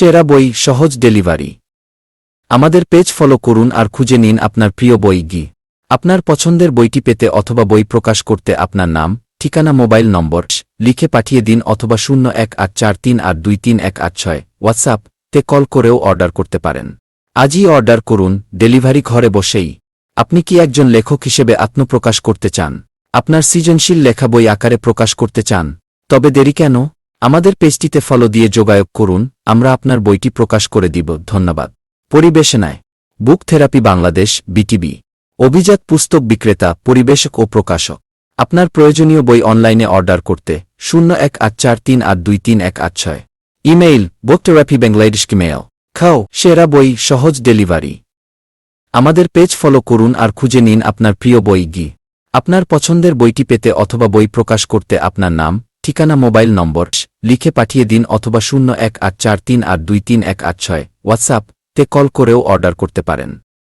সেরা বই, সহজ ডেলিভারি। আমাদের পেজ ফলো করুন আর খুঁজে নিন আপনার প্রিয় বই গি। আপনার পছন্দের বইটি পেতে অথবা বই প্রকাশ করতে আপনার নাম, ঠিকানা, মোবাইল নম্বর, লিখে পাঠিয়ে দিন অথবা শূন্য এক আট চার তিন আট দুই তিন এক আট ছয়, হোয়াটসঅ্যাপ, তে কল করেও অর্ডার করতে পারেন। আজই অর্ডার করুন, ডেলিভারি ঘরে বসেই। আপনি কি একজন লেখক হিসেবে আত্মপ্রকাশ করতে চান? আপনার সৃজনশীল লেখা বই আকারে প্রকাশ করতে চান? তবে দেরি কেন? আমাদের পেজটিতে ফলো দিয়ে যোগাযোগ করুন, আমরা আপনার বইটি প্রকাশ করে দিব, ধন্যবাদ। পরিবেশনায়। Book therapy Bangladesh, BTB. অভিজাত পুস্তক বিক্রেতা, পরিবেশক ও প্রকাশক। আপনার প্রয়োজনীয় বই অনলাইনে অর্ডার করতে, শূন্য এক আট চার তিন আট দুই তিন এক আট ছয়। Email book therapy Bangladesh mail খাও, সেরা বই, সহজ ডেলিভারি। আমাদের পেজ ফলো করুন আর খুঁজে নিন আপনার প্রিয় বই গি। আপনার পছন্দের বইটি পেতে অথবা বই প্রকাশ করতে আপনার নাম ঠিকানা মোবাইল নম্বর লিখে পাঠিয়ে দিন অথবা শূন্য এক আট চার তিন আট দুই তিন এক আট ছয়। হোয়াটসঅ্যাপ, তে কল করেও অর্ডার করতে পারেন।